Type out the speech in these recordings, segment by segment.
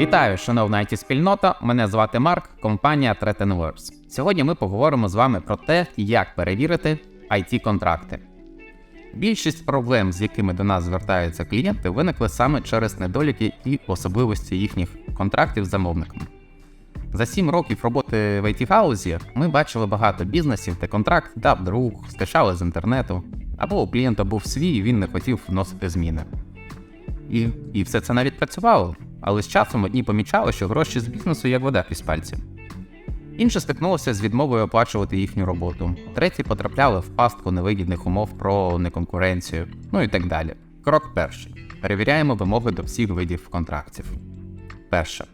Вітаю, шановна it спільнота Мене звати Марк, компанія ThreatNWorks. Сьогодні ми поговоримо з вами про те, як перевірити it контракти Більшість проблем, з якими до нас звертаються клієнти, виникли саме через недоліки і особливості їхніх контрактів з замовником. За 7 років роботи в it галузі ми бачили багато бізнесів, де контракт дав друг, скачали з інтернету, або у клієнта був свій, і він не хотів вносити зміни. І, і все це навіть працювало, але з часом одні помічали, що гроші з бізнесу як вода крізь пальці. Інші стикнулися з відмовою оплачувати їхню роботу, треті потрапляли в пастку невигідних умов про неконкуренцію, ну і так далі. Крок перший. Перевіряємо вимоги до всіх видів контрактів. Перше.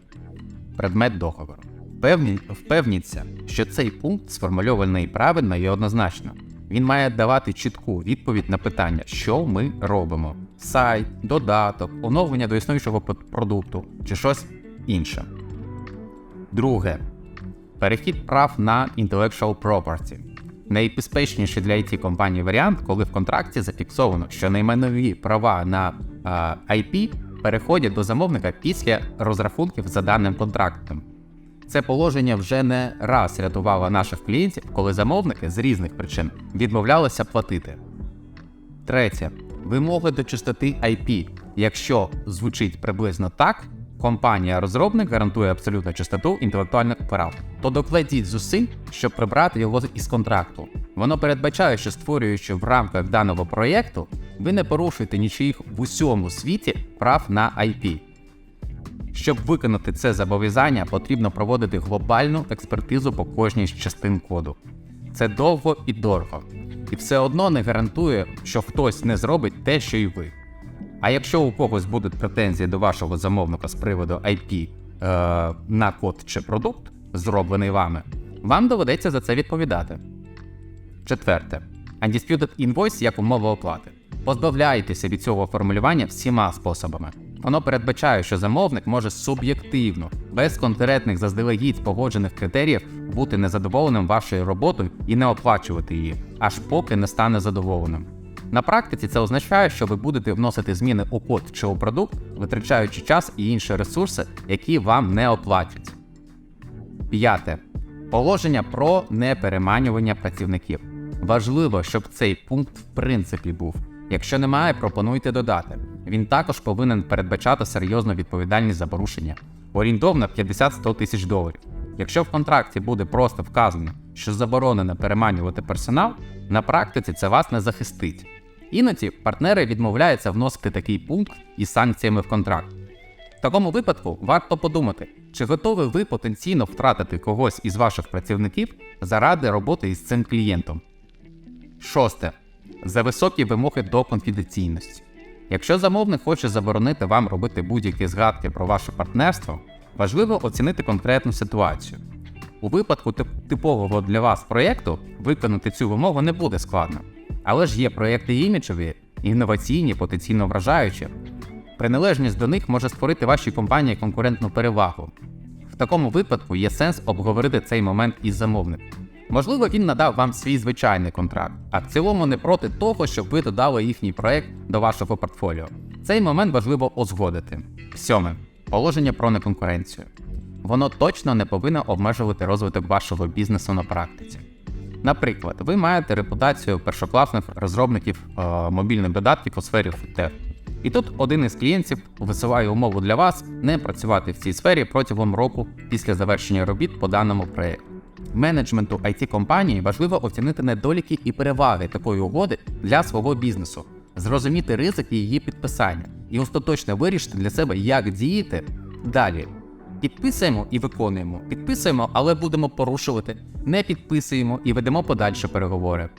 Предмет договору. Впевні... Впевніться, що цей пункт сформульований правильно і однозначно. Він має давати чітку відповідь на питання, що ми робимо: сайт, додаток, оновлення до існуючого продукту чи щось інше. Друге. Перехід прав на Intellectual Property. Найбезпечніший для it компанії варіант, коли в контракті зафіксовано, що найменові права на IP переходять до замовника після розрахунків за даним контрактом. Це положення вже не раз рятувало наших клієнтів, коли замовники з різних причин відмовлялися платити. Третє. Вимоги до частоти IP. Якщо звучить приблизно так, компанія-розробник гарантує абсолютну частоту інтелектуальних прав, то докладіть зусиль, щоб прибрати його із контракту. Воно передбачає, що створюючи в рамках даного проєкту, ви не порушуєте нічиїх в усьому світі прав на IP. Щоб виконати це зобов'язання, потрібно проводити глобальну експертизу по кожній з частин коду. Це довго і дорого, і все одно не гарантує, що хтось не зробить те, що й ви. А якщо у когось будуть претензії до вашого замовника з приводу IP е, на код чи продукт, зроблений вами, вам доведеться за це відповідати. Четверте. Undisputed Invoice як умова оплати. Позбавляйтеся від цього формулювання всіма способами. Воно передбачає, що замовник може суб'єктивно, без конкретних заздалегідь погоджених критеріїв бути незадоволеним вашою роботою і не оплачувати її, аж поки не стане задоволеним. На практиці це означає, що ви будете вносити зміни у код чи у продукт, витрачаючи час і інші ресурси, які вам не оплатять. П'яте. Положення про непереманювання працівників. Важливо, щоб цей пункт в принципі був. Якщо немає, пропонуйте додати. Він також повинен передбачати серйозну відповідальність за порушення, орієнтовно 50-100 тисяч доларів. Якщо в контракті буде просто вказано, що заборонено переманювати персонал, на практиці це вас не захистить. Іноді партнери відмовляються вносити такий пункт із санкціями в контракт. В такому випадку варто подумати, чи готові ви потенційно втратити когось із ваших працівників заради роботи із цим клієнтом. Шосте. За високі вимоги до конфіденційності. Якщо замовник хоче заборонити вам робити будь-які згадки про ваше партнерство, важливо оцінити конкретну ситуацію. У випадку типового для вас проєкту виконати цю вимогу не буде складно. Але ж є проєкти іміджові, інноваційні, потенційно вражаючі. Приналежність до них може створити вашій компанії конкурентну перевагу. В такому випадку є сенс обговорити цей момент із замовником. Можливо, він надав вам свій звичайний контракт, а в цілому не проти того, щоб ви додали їхній проект до вашого портфоліо. Цей момент важливо узгодити. Сьоме. Положення про неконкуренцію. Воно точно не повинно обмежувати розвиток вашого бізнесу на практиці. Наприклад, ви маєте репутацію першокласних розробників е, мобільних додатків у сфері футех. І тут один із клієнтів висуває умову для вас не працювати в цій сфері протягом року після завершення робіт по даному проєкту. Менеджменту it компанії важливо оцінити недоліки і переваги такої угоди для свого бізнесу, зрозуміти ризики її підписання і остаточно вирішити для себе, як діяти далі. Підписуємо і виконуємо. Підписуємо, але будемо порушувати. Не підписуємо і ведемо подальші переговори.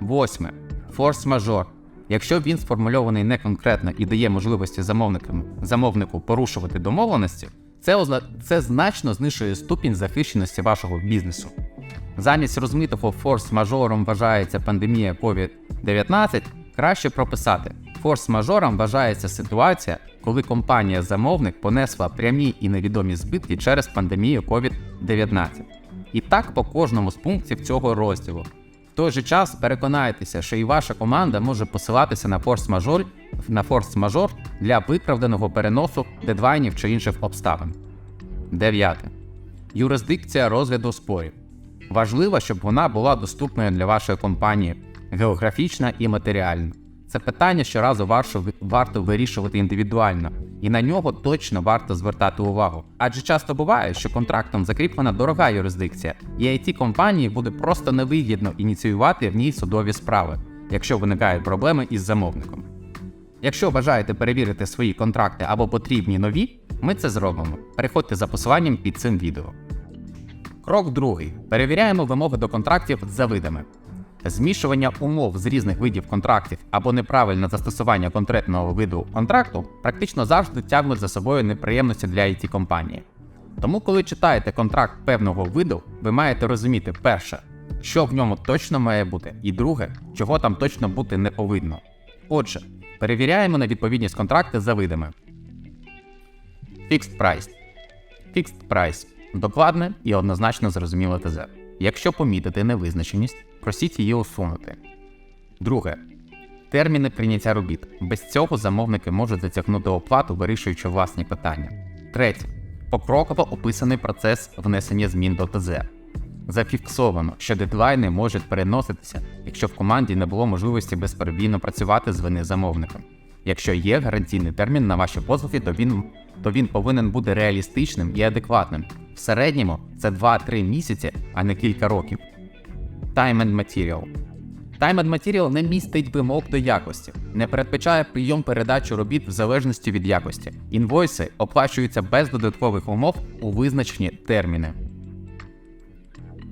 Восьме. Форс-мажор. Якщо він сформульований не конкретно і дає можливості замовникам, замовнику порушувати домовленості, це, озна... це значно знижує ступінь захищеності вашого бізнесу. Замість розмитого форс-мажором вважається пандемія COVID-19, краще прописати. Форс-мажором вважається ситуація, коли компанія-замовник понесла прямі і невідомі збитки через пандемію COVID-19. І так по кожному з пунктів цього розділу. Той же час переконайтеся, що і ваша команда може посилатися на форс-мажор на форс-мажор для виправданого переносу дедлайнів чи інших обставин. Дев'яте. Юрисдикція розгляду спорів. Важливо, щоб вона була доступною для вашої компанії географічна і матеріальна. Це питання щоразу варто вирішувати індивідуально, і на нього точно варто звертати увагу. Адже часто буває, що контрактом закріплена дорога юрисдикція, і it компанії буде просто невигідно ініціювати в ній судові справи, якщо виникають проблеми із замовником. Якщо бажаєте перевірити свої контракти або потрібні нові, ми це зробимо. Переходьте за посиланням під цим відео. Крок другий. Перевіряємо вимоги до контрактів за видами. Змішування умов з різних видів контрактів або неправильне застосування конкретного виду контракту практично завжди тягнуть за собою неприємності для it компанії. Тому, коли читаєте контракт певного виду, ви маєте розуміти перше, що в ньому точно має бути, і друге, чого там точно бути не повинно. Отже, перевіряємо на відповідність контракти за видами. Fixed Price. Fixed Price – докладне і однозначно зрозуміле ТЗ. Якщо помітите невизначеність, просіть її усунути. Друге. Терміни прийняття робіт. Без цього замовники можуть затягнути оплату, вирішуючи власні питання. Третє. Покроково описаний процес внесення змін до ТЗ. Зафіксовано, що дедлайни можуть переноситися, якщо в команді не було можливості безперебійно працювати з вини замовником. Якщо є гарантійний термін на ваші послуги, то він, то він повинен бути реалістичним і адекватним. В середньому це 2-3 місяці, а не кілька років. Time and Material. Time and Material не містить вимог до якості, не передбачає прийом передачу робіт в залежності від якості. Інвойси оплачуються без додаткових умов у визначені терміни.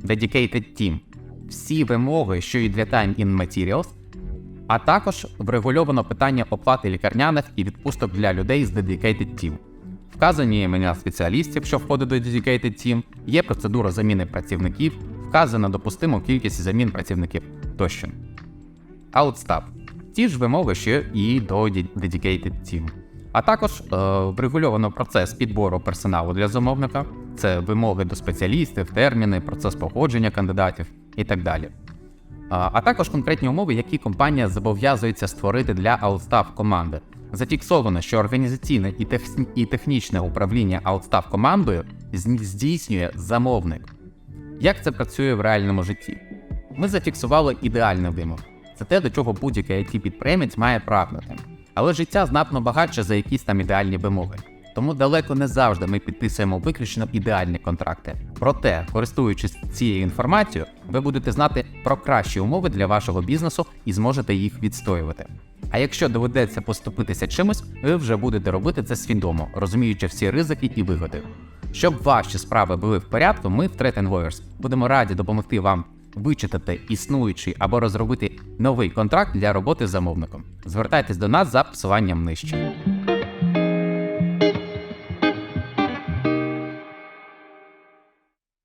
Dedicated Team. Всі вимоги, що і для Time in Materials, а також врегульовано питання оплати лікарняних і відпусток для людей з Dedicated Team. Вказані імена спеціалістів, що входять до Dedicated Team, є процедура заміни працівників, вказана допустиму кількість замін працівників тощо. Outstaff. Ті ж вимоги, що і до Dedicated Team. А також е, врегульовано процес підбору персоналу для замовника, це вимоги до спеціалістів, терміни, процес погодження кандидатів і так далі. А, а також конкретні умови, які компанія зобов'язується створити для Outstaff команди. Зафіксовано, що організаційне і, тех... і технічне управління Outstaff командою здійснює замовник. Як це працює в реальному житті? Ми зафіксували ідеальний вимог. Це те, до чого будь-який it підприємець має прагнути. Але життя знатно багатше за якісь там ідеальні вимоги. Тому далеко не завжди ми підписуємо виключно ідеальні контракти. Проте, користуючись цією інформацією, ви будете знати про кращі умови для вашого бізнесу і зможете їх відстоювати. А якщо доведеться поступитися чимось, ви вже будете робити це свідомо, розуміючи всі ризики і вигоди. Щоб ваші справи були в порядку, ми в Threat Warriors будемо раді допомогти вам вичитати існуючий або розробити новий контракт для роботи з замовником. Звертайтесь до нас за посиланням нижче.